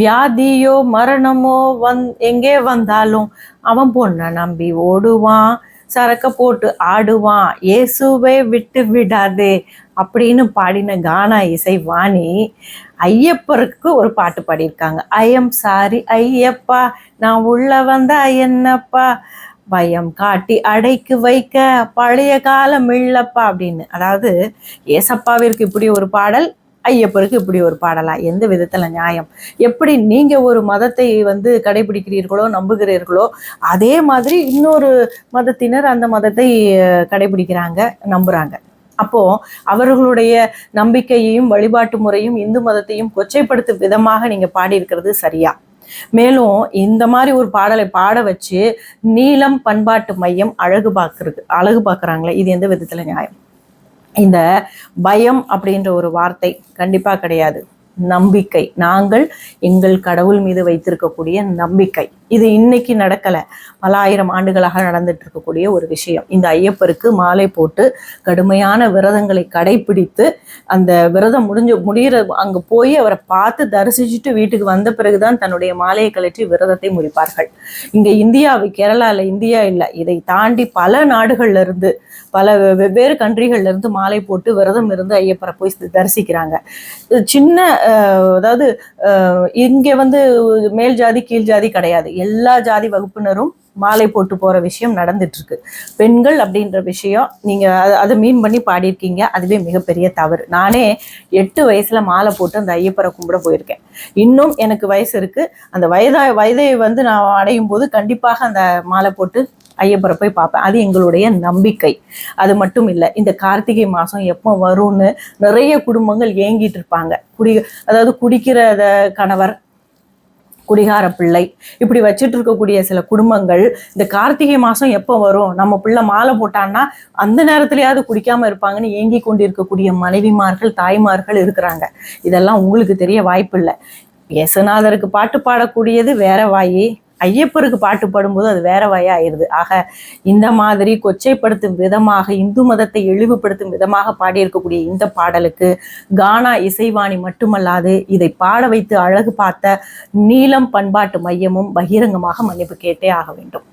வியாதியோ மரணமோ வந் எங்கே வந்தாலும் அவன் பொண்ணை நம்பி ஓடுவான் சரக்க போட்டு ஆடுவான். இயேசுவே விட்டு விடாதே அப்படின்னு பாடின கானா இசை வாணி ஐயப்பருக்கு ஒரு பாட்டு பாடியிருக்காங்க. ஐ எம் சாரி ஐயப்பா நான் உள்ள வந்தா என்னப்பா? பயம் காட்டி அடைக்கு வைக்க பழைய காலம் இல்லப்பா அப்படின்னு. அதாவது ஏசப்பாவிற்கு இப்படி ஒரு பாடல் ஐயப்பருக்கு இப்படி ஒரு பாடலா? எந்த விதத்துல நியாயம்? எப்படி நீங்க ஒரு மதத்தை வந்து கடைபிடிக்கிறீர்களோ நம்புகிறீர்களோ அதே மாதிரி இன்னொரு மதத்தினர் அந்த மதத்தை கடைபிடிக்கிறாங்க நம்புறாங்க. அப்போ அவர்களுடைய நம்பிக்கையையும் வழிபாட்டு முறையும் இந்து மதத்தையும் கொச்சைப்படுத்தும் விதமாக நீங்க பாடியிருக்கிறது சரியா? மேலும் இந்த மாதிரி ஒரு பாடலை பாட வச்சு நீளம் பண்பாட்டு மையம் அழகு பார்க்கறது அழகு பார்க்குறாங்களே இது எந்த விதத்துல நியாயம்? இந்த பயம் அப்படின்ற ஒரு வார்த்தை கண்டிப்பாக கிடையாது. நம்பிக்கை. நாங்கள் எங்கள் கடவுள் மீது வைத்திருக்கக்கூடிய நம்பிக்கை. இது இன்னைக்கு நடக்கல. பல ஆயிரம் ஆண்டுகளாக நடந்துட்டு இருக்கக்கூடிய ஒரு விஷயம். இந்த ஐயப்பருக்கு மாலை போட்டு கடுமையான விரதங்களை கடைபிடித்து அந்த விரதம் முடிஞ்சு முடிகிற அங்க போய் அவரை பார்த்து தரிசிச்சுட்டு வீட்டுக்கு வந்த பிறகுதான் தன்னுடைய மாலையை கழற்றி விரதத்தை முடிப்பார்கள். இங்க இந்தியாவை கேரளாவில் இந்தியா இல்லை. இதை தாண்டி பல நாடுகள்ல இருந்து பல வெவ்வேறு கண்ட்ரிகள்ல இருந்து மாலை போட்டு விரதம் இருந்து ஐயப்பரை போய் தரிசிக்கிறாங்க. சின்ன அதாவது இங்கே வந்து மேல் ஜாதி கீழ் ஜாதி கிடையாது. எல்லா ஜாதி வகுப்பினரும் மாலை போட்டு போற விஷயம் நடந்துட்டு இருக்கு பெண்கள் அப்படின்ற விஷயம் நீங்க அதை மீன் பண்ணி பாடியிருக்கீங்க. அதுவே மிகப்பெரிய தவறு. நானே எட்டு வயசுல மாலை போட்டு அந்த ஐயப்பரை கும்பிட போயிருக்கேன். இன்னும் எனக்கு வயசு இருக்கு. அந்த வயதா வயதை வந்து நான் அடையும் போது கண்டிப்பாக அந்த மாலை போட்டு ஐயப்பரை போய் பார்ப்பேன். அது எங்களுடைய நம்பிக்கை. அது மட்டும் இல்லை இந்த கார்த்திகை மாதம் எப்போ வரும்னு நிறைய குடும்பங்கள் ஏங்கிட்டு இருப்பாங்க. குடி அதாவது குடிக்கிற கணவர் குடிகார பிள்ளை இப்படி வச்சுட்டு இருக்கக்கூடிய சில குடும்பங்கள் இந்த கார்த்திகை மாதம் எப்போ வரும்? நம்ம பிள்ளை மாலை போட்டான்னா அந்த நேரத்துலயாவது குடிக்காம இருப்பாங்கன்னு ஏங்கி கொண்டிருக்கக்கூடிய மனைவிமார்கள் தாய்மார்கள் இருக்கிறாங்க. இதெல்லாம் உங்களுக்கு தெரிய வாய்ப்பு இல்லை இயேசுநாதருக்கு பாட்டு பாடக்கூடியது வேற வாயி. ஐயப்பருக்கு பாட்டு பாடும்போது அது வேற வாயா ஆயிடுது. ஆக இந்த மாதிரி கொச்சைப்படுத்தும் விதமாக இந்து மதத்தை இழிவுபடுத்தும் விதமாக பாடியிருக்கக்கூடிய இந்த பாடலுக்கு கானா இசைவாணி மட்டுமல்லாது இதை பாட வைத்து அழகு பார்த்த நீலம் பண்பாட்டு மையமும் பகிரங்கமாக மன்னிப்பு கேட்டே ஆக வேண்டும்.